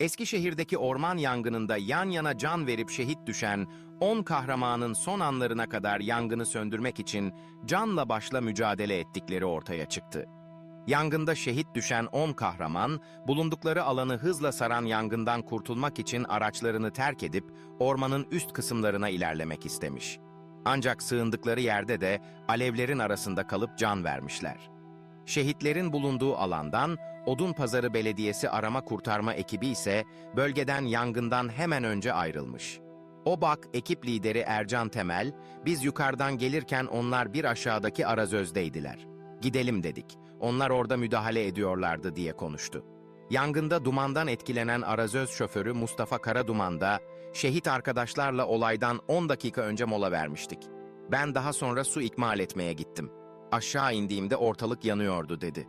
Eskişehir'deki orman yangınında yan yana can verip şehit düşen 10 kahramanın son anlarına kadar yangını söndürmek için canla başla mücadele ettikleri ortaya çıktı. Yangında şehit düşen 10 kahraman, bulundukları alanı hızla saran yangından kurtulmak için araçlarını terk edip ormanın üst kısımlarına ilerlemek istemiş. Ancak sığındıkları yerde de alevlerin arasında kalıp can vermişler. Şehitlerin bulunduğu alandan Odunpazarı Belediyesi arama kurtarma ekibi ise bölgeden yangından hemen önce ayrılmış. OBAK ekip lideri Ercan Temel, biz yukarıdan gelirken onlar bir aşağıdaki Arazöz'deydiler. Gidelim dedik. Onlar orada müdahale ediyorlardı diye konuştu. Yangında dumandan etkilenen Arazöz şoförü Mustafa Karaduman da şehit arkadaşlarla olaydan 10 dakika önce mola vermiştik. Ben daha sonra su ikmal etmeye gittim. Aşağı indiğimde ortalık yanıyordu dedi.